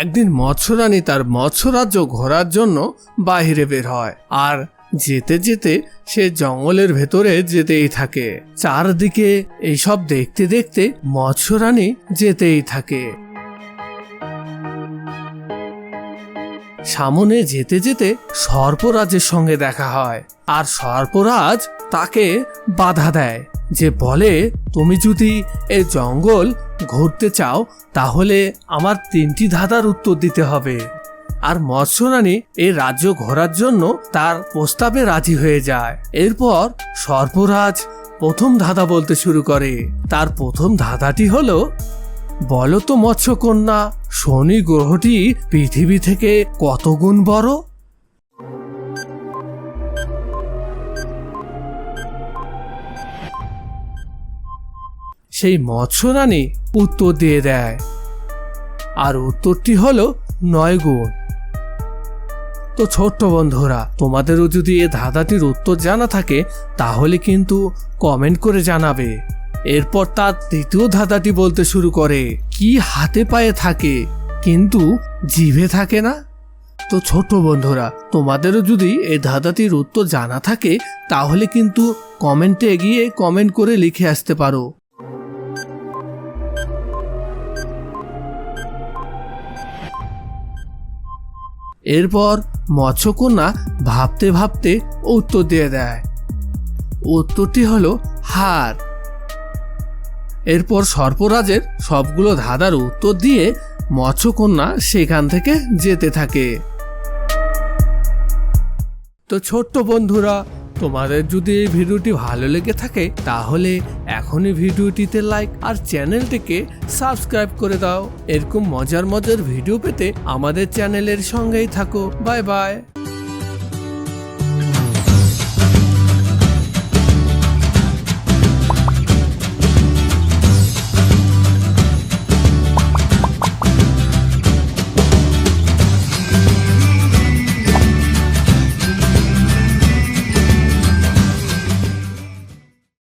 একদিন মৎস্যরানী তার মৎস্যরাজ্য ঘোরার জন্য বাইরে বের হয় আর যেতে যেতে সে জঙ্গলের ভেতরে যেতেই থাকে। চারদিকে এইসব দেখতে দেখতে মৎস্যরানী যেতেই থাকে। সামনে যেতে যেতে সর্পরাজের সঙ্গে দেখা হয় আর সর্পরাজ তাকে বাধা দেয়। যে বলে, তুমি যদি এই জঙ্গল ঘুরতে চাও, তাহলে আমার তিনটি ধাঁধার উত্তর দিতে হবে। আর মৎস্যরানী এই রাজ্য ঘোরার জন্য তার প্রস্তাবে রাজি হয়ে যায়। এরপর সর্পরাজ প্রথম ধাঁধা বলতে শুরু করে। তার প্রথম ধাঁধাটি হলো বলো তো মৎস্যকন্যা, শনি গ্রহটি পৃথিবী থেকে কত গুণ বড়? সেই মৎস্যরানী উত্তর দিয়ে দেয়। আর উত্তরটি হলো নয় গুণ। তো ছোট্ট বন্ধুরা, তোমাদেরও যদি এ ধাঁধাটির উত্তর জানা থাকে, তাহলে কিন্তু কমেন্ট করে জানাবে। এরপর তার তৃতীয় ধাঁধাটি বলতে শুরু করে, কি হাতে পায়ে থাকে, কিন্তু জিভে থাকে না? তো ছোট বন্ধুরা, তোমাদেরও যদি এই ধাঁধাটির উত্তর জানা থাকে, তাহলে কিন্তু কমেন্টে এগিয়ে কমেন্ট করে লিখে আসতে পারো। এরপর মৎস্যকন্যা ভাবতে ভাবতে উত্তর দিয়ে দেয়। উত্তরটি হলো হার। এরপর সর্পরাজের সবগুলো ধাঁধার উত্তর দিয়ে মৎস্যকন্যা সেখান থেকে যেতে থাকে। তো ছোট্ট বন্ধুরা তোমাদের যদি এই ভিডিওটি ভালো লেগে থাকে, তাহলে এখনই ভিডিওটিতে লাইক আর চ্যানেলটিকে সাবস্ক্রাইব করে দাও। এরকম মজার মজার ভিডিও পেতে আমাদের চ্যানেলের সঙ্গেই থাকো। Bye bye